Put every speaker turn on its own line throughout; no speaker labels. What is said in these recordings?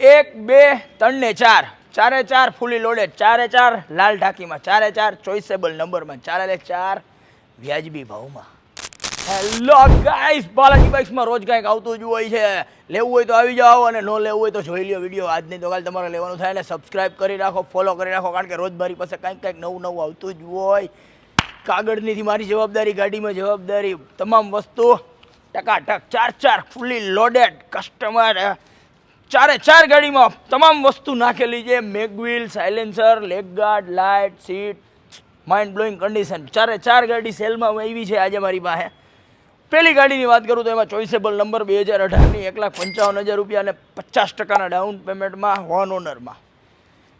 એક, બે ત્રણ ને ચાર. ચારે ચાર ફૂલી લોડેડ ચારે ચાર લાલ ઢાકીમાં. ચારે ચાર ચોઇસેબલ નંબરમાં ચારે ચાર વ્યાજબી ભાવમાં. હેલો ગાઈસ બાલાજી બાઇક્સમાં રોજ કાંઈક આવતું જ હોય છે. લેવું હોય તો આવી જાઓ અને ન લેવું હોય તો જોઈ લ્યો વીડિયો આજની તો કાલ તમારે લેવાનું થાય ને સબસ્ક્રાઇબ કરી રાખો ફોલો કરી રાખો, કારણ કે રોજ મારી પાસે કાંઈક કંઈક નવું નવું આવતું જ હોય. કાગળનીથી મારી જવાબદારી, ગાડીમાં જવાબદારી, તમામ વસ્તુ ટકાટક, ચાર ચાર ફૂલી લોડેડ કસ્ટમર ચારે ચાર ગાડીમાં તમામ વસ્તુ નાખેલી છે. Mag wheel silencer leg guard light seat mind blowing condition ચારે ચાર ગાડી સેલમાં આવી છે આજે મારી પાસે. પહેલી ગાડીની વાત કરું તો એમાં ચોઇસેબલ નંબર બે હજાર અઢારની, એક લાખ પંચાવન હજાર રૂપિયા અને પચાસ ટકાના ડાઉન પેમેન્ટમાં હોન ઓનરમાં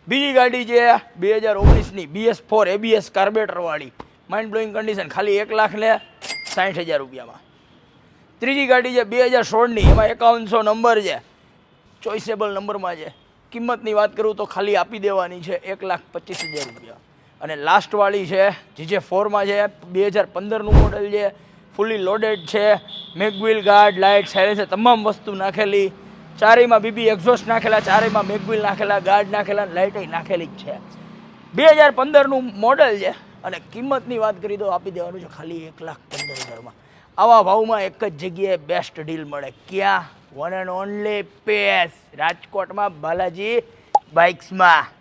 બીજી ગાડી છે બે હજાર ઓગણીસની બીએસ ફોર એબીએસ કાર્બેટરવાળી માઇન્ડ બ્લોઈંગ કન્ડિશન ખાલી એક લાખ ને સાઠ હજાર રૂપિયામાં. ત્રીજી ગાડી છે બે હજાર સોળની, એમાં એકાવનસો નંબર છે. ચોઇસેબલ નંબરમાં છે. કિંમતની વાત કરું તો ખાલી આપી દેવાની છે એક લાખ પચીસ હજાર રૂપિયા. અને લાસ્ટવાળી છે જીજે ફોરમાં છે, બે હજાર પંદરનું મોડલ છે ફૂલી લોડેડ છે મેગવિલ ગાર્ડ લાઇટ સાયલેન્સર તમામ વસ્તુ નાખેલી. ચારેયમાં બીબી એક્ઝોસ્ટ નાખેલા, ચારેયમાં મેગવિલ નાખેલા ગાર્ડ નાખેલા લાઇટે નાખેલી જ છે. બે હજાર પંદરનું મોડલ છે અને કિંમતની વાત કરી તો આપી દેવાનું છે ખાલી એક લાખ પંદર હજારમાં. આવા ભાવમાં એક જ જગ્યાએ બેસ્ટ ડીલ મળે. ક્યાં? વન એન્ડ ઓનલી પેસ રાજકોટમાં બાલાજી બાઇક્સમાં